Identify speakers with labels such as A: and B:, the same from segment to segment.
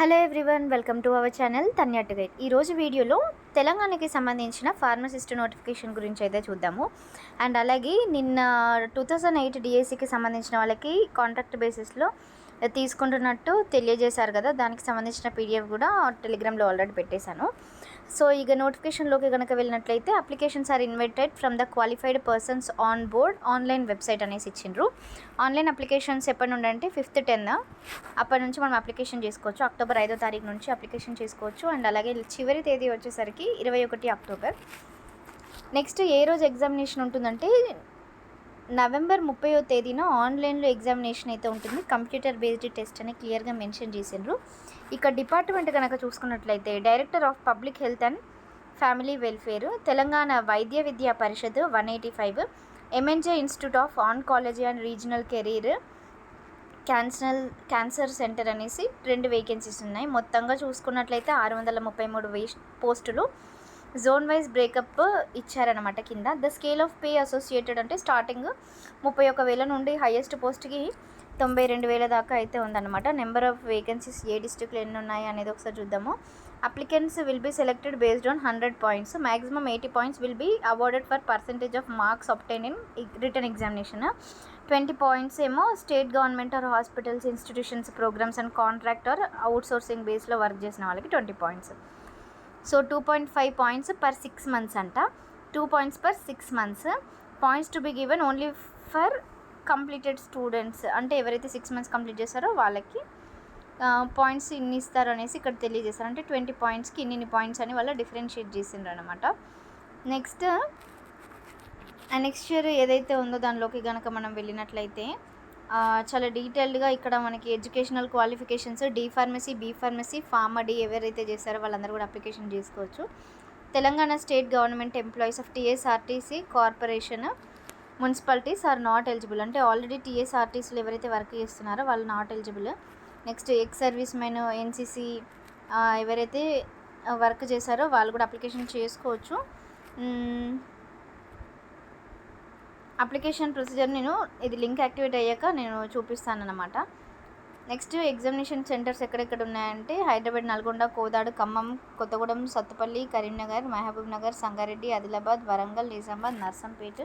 A: Hello everyone welcome to our channel తన్యాట్ guide ఈరోజు వీడియోలో తెలంగాణకి సంబంధించిన ఫార్మసిస్ట్ నోటిఫికేషన్ గురించి అయితే చూద్దాము. అండ్ అలాగే నిన్న టూ థౌజండ్ ఎయిట్ డిఎస్సికి సంబంధించిన వాళ్ళకి కాంట్రాక్ట్ బేసిస్లో తీసుకుంటున్నట్టు తెలియజేశారు కదా. దానికి సంబంధించిన పీడిఎఫ్ కూడా టెలిగ్రామ్లో ఆల్రెడీ పెట్టేశాను. సో ఇక నోటిఫికేషన్లోకి కనుక వెళ్ళినట్లయితే applications are invited from the qualified persons on board online website అనేసి ఇచ్చిండ్రు. ఆన్లైన్ అప్లికేషన్స్ ఎప్పటి నుండి అంటే ఫిఫ్త్ టెన్ అప్పటి నుంచి మనం అప్లికేషన్ చేసుకోవచ్చు. అక్టోబర్ ఐదో తారీఖు నుంచి అప్లికేషన్ చేసుకోవచ్చు. అండ్ అలాగే చివరి తేదీ వచ్చేసరికి ఇరవై ఒకటి అక్టోబర్. నెక్స్ట్ ఏ రోజు ఎగ్జామినేషన్ ఉంటుందంటే నవంబర్ ముప్పైవ తేదీన ఆన్లైన్లో ఎగ్జామినేషన్ అయితే ఉంటుంది. కంప్యూటర్ బేస్డ్ టెస్ట్ అని క్లియర్గా మెన్షన్ చేసిండ్రు. ఇక డిపార్ట్మెంట్ కనుక చూసుకున్నట్లయితే director of public health and family welfare Telangana Vaidya Vidya Parishad one eighty five MNJ institute of oncology and regional career cancer cancer centre అనేసి రెండు వేకెన్సీస్ ఉన్నాయి. మొత్తంగా చూసుకున్నట్లయితే ఆరు వందల ముప్పై మూడు వే పోస్టులు జోన్ వైజ్ బ్రేకప్ ఇచ్చారనమాట కింద. The scale of pay associated అంటే స్టార్టింగ్ ముప్పై ఒక వేల నుండి హైయెస్ట్ పోస్ట్కి తొంభై రెండు వేల దాకా అయితే ఉందన్నమాట. నెంబర్ ఆఫ్ వేకెన్సీస్ ఏ డిస్ట్రిక్ట్లో ఎన్ని ఉన్నాయి అనేది ఒకసారి చూద్దాము. Applicants will be selected based on hundred points. Maximum eighty points will be awarded for percentage of marks obtained in return examination. Twenty points ఏమో state government or hospitals institutions programmes and contract or outsourcing బేస్లో work చేసిన వాళ్ళకి twenty points. So two point five points per six months అంట. Two points per six months points to be given only for completed students అంటే ఎవరైతే six months complete చేస్తారో వాళ్ళకి points ఇన్ని ఇస్తారు అనేసి ఇక్కడ తెలియజేస్తారు అంటే ట్వంటీ పాయింట్స్కి ఇన్ని పాయింట్స్ అని వాళ్ళు డిఫరెన్షియేట్ చేసిండ్రు అనమాట నెక్స్ట్ నెక్స్ట్ ఇయర్ ఏదైతే ఉందో దానిలోకి కనుక మనం వెళ్ళినట్లయితే చాలా డీటెయిల్డ్గా ఇక్కడ మనకి educational qualifications D pharmacy B pharmacy pharm D ఎవరైతే చేశారో వాళ్ళందరూ కూడా అప్లికేషన్ చేసుకోవచ్చు. Telangana state government employees of TSRTC corporation municipalities are not eligible. అంటే ఆల్రెడీ టీఎస్ఆర్టీసీలు ఎవరైతే వర్క్ చేస్తున్నారో వాళ్ళు not eligible. Next ex service men NCC ఎవరైతే వర్క్ చేశారో వాళ్ళు కూడా అప్లికేషన్ చేసుకోవచ్చు. అప్లికేషన్ ప్రొసీజర్ నేను ఇది లింక్ యాక్టివేట్ అయ్యాక నేను చూపిస్తాను అనమాట నెక్స్ట్ ఎగ్జామినేషన్ సెంటర్స్ ఎక్కడెక్కడ ఉన్నాయంటే Hyderabad Nalgonda Kodad Khammam Kothagudem Sathupalli Karimnagar Mahabubnagar Sangareddy Adilabad Warangal Nizamabad Narsampet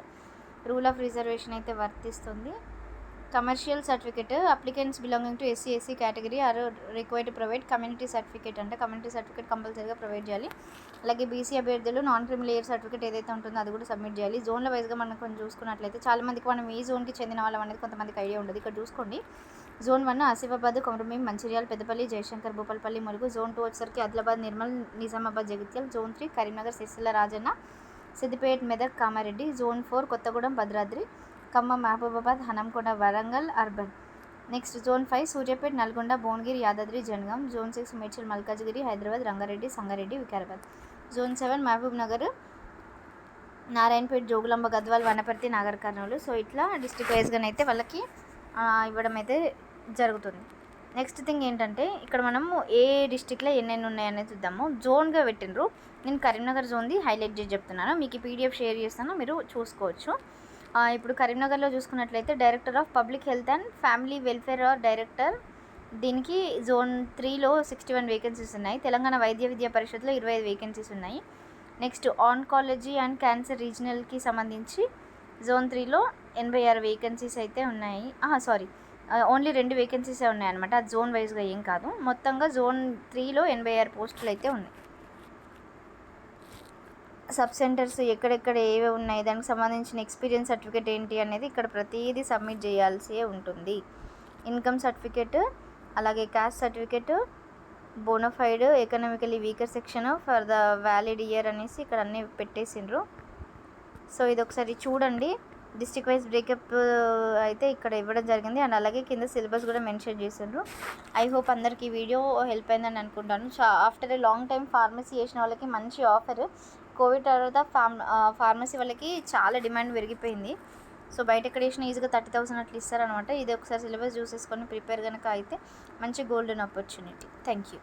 A: rule of reservation అయితే వర్తిస్తుంది. Commercial certificate applicants belonging to SC SC category are required provide community certificate అంటే community certificate కంపల్సరీగా provide చేయాలి. అలాగే BC అభ్యర్థులు non criminal year certificate ఏదైతే ఉంటుందో అది కూడా సబ్మిట్ చేయాలి. జోన్ల వైజ్గా మనం కొంచెం చూసుకున్నట్లయితే చాలా మందికి మనం ఈ జోన్కి చెందిన వాళ్ళం అనేది కొంతమందికి ఐడియా ఉండదు. ఇక్కడ చూసుకోండి. Zone one Asifabad Komaram Mancherial Peddapalli Jayashankar Bhupalpally Mulugu. Zone two వచ్చేసరికి Adilabad Nirmal Nizamabad Jagtial. Zone three Karimnagar Sircilla Rajanna Siddipet Medak Kamareddy. Zone four Kothagudem Bhadradri. Khammam Mahabubabad Hanamkonda Warangal urban. Next zone five Suryapet Nalgonda Bhuvanagiri Yadadri Jangaon. Zone six Medchal Malkajgiri Hyderabad Rangareddy Sangareddy Vikarabad. Zone seven Mahbubnagar Narayanpet Jogulamba Gadwal Wanaparthy Nagarkurnool. So ఇట్లా డిస్ట్రిక్ట్ అయితే వాళ్ళకి ఇవ్వడం అయితే జరుగుతుంది. నెక్స్ట్ థింగ్ ఏంటంటే ఇక్కడ మనము ఏ డిస్టిక్లో ఎన్నెన్ని ఉన్నాయనేది చూద్దాము. జోన్గా పెట్టినరు నేను కరీంనగర్ జోన్ది హైలైట్ చేసి చెప్తున్నాను. మీకు పీడిఎఫ్ షేర్ చేస్తాను. మీరు చూసుకోవచ్చు. ఇప్పుడు కరీంనగర్లో చూసుకున్నట్లయితే director of public health and family welfare director. దీనికి జోన్ త్రీలో సిక్స్టీ వన్ వేకెన్సీస్ ఉన్నాయి. తెలంగాణ వైద్య విద్యా పరిషత్లో ఇరవై ఐదు వేకెన్సీస్ ఉన్నాయి. నెక్స్ట్ ఆన్కాలజీ అండ్ క్యాన్సర్ రీజనల్కి సంబంధించి జోన్ త్రీలో ఎనభై ఆరు వేకెన్సీస్ అయితే ఉన్నాయి. సారీ ఓన్లీ రెండు వేకెన్సీసే ఉన్నాయన్నమాట. అది జోన్ వైజ్గా ఏం కాదు. మొత్తంగా జోన్ త్రీలో ఎనభై ఆరు పోస్టులు అయితే ఉన్నాయి. సబ్ సెంటర్స్ ఎక్కడెక్కడ ఏవి ఉన్నాయి దానికి సంబంధించిన ఎక్స్పీరియన్స్ సర్టిఫికేట్ ఏంటి అనేది ఇక్కడ ప్రతిదీ సబ్మిట్ చేయాల్సి ఉంటుంది. ఇన్కమ్ సర్టిఫికేట్ అలాగే caste certificate bonafide economically weaker section for the valid year అనేసి ఇక్కడ అన్నీ పెట్టేసిండ్రు. సో ఇది ఒకసారి చూడండి డిస్టిక్ వైజ్ బ్రేకప్ అయితే ఇక్కడ ఇవ్వడం జరిగింది. అండ్ అలాగే కింద సిలబస్ కూడా మెన్షన్ చేసిండ్రు. ఐ హోప్ అందరికి వీడియో హెల్ప్ అయిందని అనుకుంటాను. After a long time pharmacy చేసిన వాళ్ళకి మంచి ఆఫర్ కోవిడ్ తర్వాత ఫార్మ్ ఫార్మసీ వాళ్ళకి చాలా డిమాండ్ పెరిగిపోయింది. సో బయట ఎక్కడ ఈజీగా థర్టీ థౌసండ్ అట్లా ఇస్తారనమాట ఇది ఒకసారి సిలబస్ చూసేసుకొని ప్రిపేర్ కనుక అయితే మంచి గోల్డెన్ ఆపర్చునిటీ. Thank you